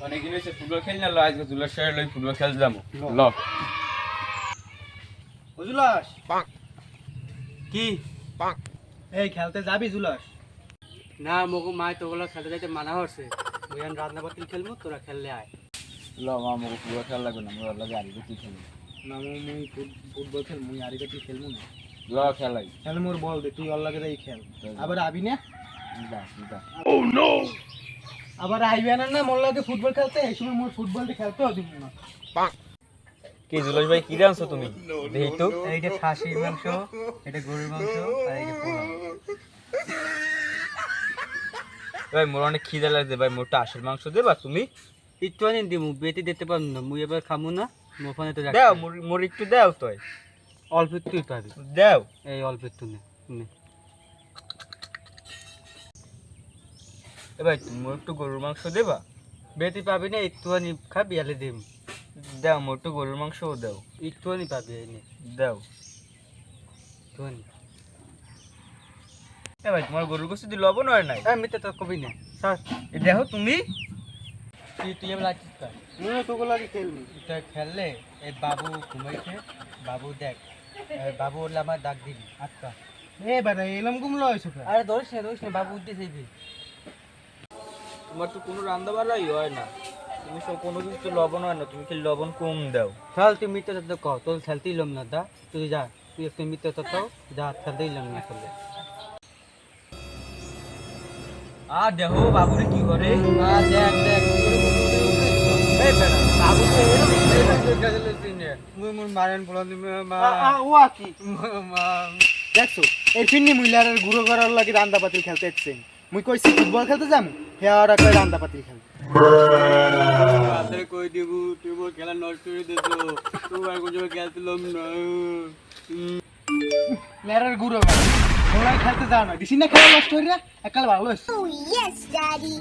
হয়েছে ফুটবল খেলি না ল আজকে সাথে লই ফুটবল খেলতে যাব ল। ও জুলাস? কি? এই খেলতে যাবি জুলাস? না মগু মাই তোগুলো খেলতে যাইতে মানা করছে মুই এখন রান্না বাতিল খেলব তোরা খেললে আয়। ল মা আমাকে ফুটবল খেলা লাগবে না আমরা লাগে আগে তুই খেলি। না মুই ফুটবল খেল মুই আরি তুই খেলব না। ল খেলাই তাহলে মোর বল দে তুই অল্লাগে যাই খেল। আবার আবি না? যা আবার আইবে না না মোর লাগে ফুটবল খেলতে এই সময় মোর ফুটবলটা দিব না কি জুলাস ভাই কি রাঁধছো তুমি? দেখি তো এইটা খাসির মাংস এটা গরুর মাংস আর এইটা পোলাও। ভাই মোর অনেক খিদে লাগছে ভাই মোরটা আশের মাংস দেবা তুমি? একটু আনি দিমু বেটি দিতে পারব না মুই এবার খামু না মোর ফোনে তো দাও মোর মোর একটু দাও তো অল্প একটুই পাবি। দাও। এই অল্প একটু নে। নে এ ভাই তুমি একটু গরুর মাংস দেবা? বেটি পাবি না একটু আনি খাবি আলে দিম। দাও মোর একটু গরুর মাংসও দাও। একটু আনি পাবি এই নে দাও। একটু আনি এ ভাই তোমার গরুর গোস্ত দিয়ে লবণ হয় নাই? হ্যাঁ মিতে তো কবি না। স্যার এ দেখো তুমি। তুই তুই এবার লাগছিস মুই তোকে লাগে খেলবি। এটা খেললে এই বাবু ঘুমাইছে। বাবু দেখ এই বাবু উঠলে আমার ডাক দিবি। আচ্ছা এ বেটা এলাম কুমলো হয়েছে আরে ধরিস না ধরিস না বাবু উঠতে চাইবি। তোমার তো কোনো রান্না বাড়াই হয় না। তুমি সব কোনো কিছু তো লবণ হয় না তুমি খালি লবণ কম দাও। চল তুই মিথ্যা তত্ত্ব কহ তোর খেলতেই লম না দা। তুই যা তুই একটু মিথ্যা তত্ত্ব যা খেলতেই লম না খেললে আর দেখো বাবুরে কি করে? আর দেখ দেখ দেখছ এই ফিন্নি মহিলার গুঁড়ো করার লাগে রান্দা পাতিল খেলতে মুই কইছি ফুটবল খেলতে যাম? হে আর কই রান্দা পাতি খেল রাতে কই দিব? তুই মোর খেলা নষ্ট করে দিছো তুই আর কোনো খেলতে লম না। লেরার গুরু ভাই ওরা খেলতে যা না। দিছি না খেলা নষ্ট করে একাল ভালো হইছে। Oh, yes, Daddy.